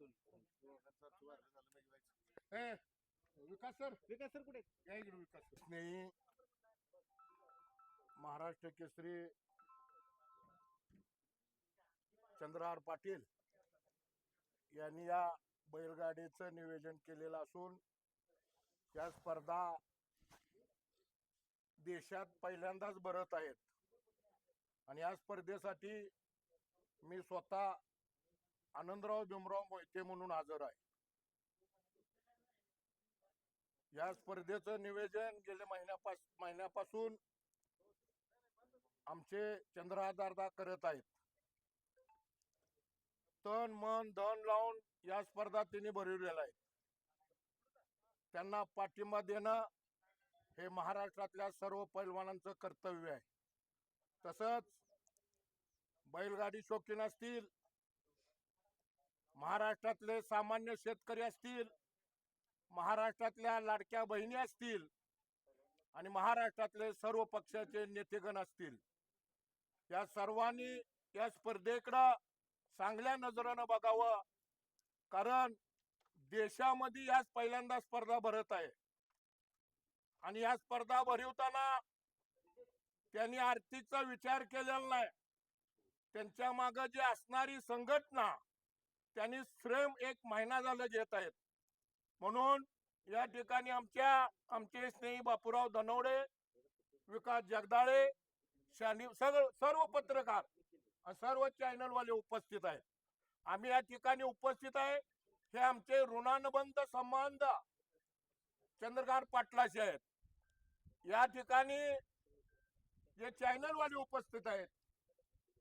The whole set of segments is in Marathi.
ए, विकास सर. विकास सर. कुठे आहेत? या इकडे विकास सर. स्नेही महाराष्ट्र केसरी चंद्रहार पाटील यांनी या बैलगाडीचं नियोजन केलेलं असून या स्पर्धा देशात पहिल्यांदाच भरत आहेत. आणि या स्पर्धेसाठी मी स्वतः आनंदराव भीमराव मोहिते म्हणून हजर आहे. या स्पर्धेचं निवेदन गेल्या महिन्यापास महिन्यापासून आमचे चंद्रहादारदा करत आहेत. तन मन धन लावून या स्पर्धा त्यांनी भरवलेल्या आहेत. त्यांना पाठिंबा देणं हे महाराष्ट्रातल्या सर्व पैलवानांचं कर्तव्य आहे. तसंच बैलगाडी शौकीन असतील महाराष्ट्रातले सामान्य शेतकरी असतील महाराष्ट्रातल्या लाडक्या बहिणी असतील आणि महाराष्ट्रातले सर्व पक्षाचे नेतेगण असतील या सर्वांनी या स्पर्धेकडं चांगल्या नजरेनं बघावं. कारण देशामध्ये याच पहिल्यांदा स्पर्धा भरत आहे. आणि या स्पर्धा भरवताना त्यांनी आर्थिकचा विचार केलेला नाही. त्यांच्या माग जी असणारी संघटना त्यांनी श्रम एक महिना झाला घेत आहेत. म्हणून या ठिकाणी आमच्या आमचे स्नेही बापूराव धनवडे विकास जगदाळे शानी सगळं सर्व पत्रकार सर्व चॅनलवाले उपस्थित आहेत. आम्ही या ठिकाणी उपस्थित आहे. हे आमचे ऋणानुबंध संबंध चंद्रकांत पाटलाशी आहेत. या ठिकाणी जे चॅनलवाले उपस्थित आहेत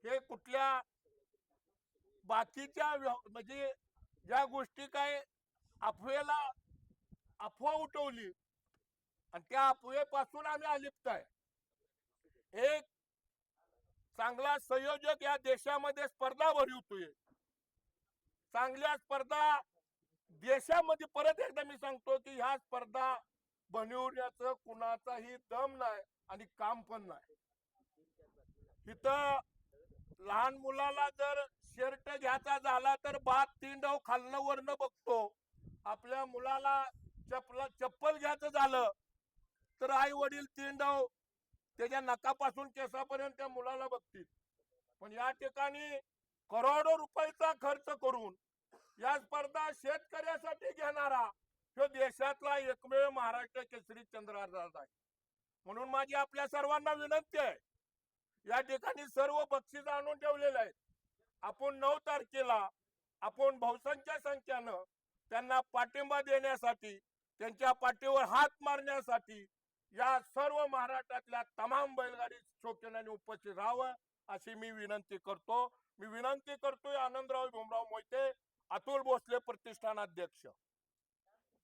हे कुठल्या बाकीच्या म्हणजे ज्या गोष्टी काय अफवेला अफवा उठवली आणि त्या अफवेपासून आम्ही अलिप्त आहे. एक चांगला संयोजक या देशामध्ये स्पर्धा भरवतोय. चांगल्या स्पर्धा देशामध्ये परत एकदा मी सांगतो की ह्या स्पर्धा बनवण्याचं कुणाचाही दम नाही आणि काम पण नाही. इथं लहान मुलाला जर शर्ट मुलगा झाला तर बात तिंडव खाल्लं खालनं वरनं बघतो. आपल्या मुलाला चपला चप्पल घ्यायचं झालं तर आई वडील तीन त्याच्या नकापासून केसापर्यंत त्या मुलाला बघतील. पण या ठिकाणी करोडो रुपयाचा खर्च करून या स्पर्धा शेतकऱ्यासाठी घेणारा तो देशातला एकमेव महाराष्ट्र केसरी चंद्रहार आहे. म्हणून माझी आपल्या सर्वांना विनंती आहे या ठिकाणी सर्व बक्षीस आणून ठेवलेले आहेत. आपण नऊ तारखेला आपण बहुसंख्य संख्यानं त्यांना पाठिंबा देण्यासाठी त्यांच्या पाठीवर हात मारण्यासाठी या सर्व महाराष्ट्रातल्या तमाम बैलगाडी शौकीनांनी उपस्थित राहावं अशी मी विनंती करतो. मी विनंती करतोय आनंदराव भीमराव मोहिते अतुल भोसले प्रतिष्ठान अध्यक्ष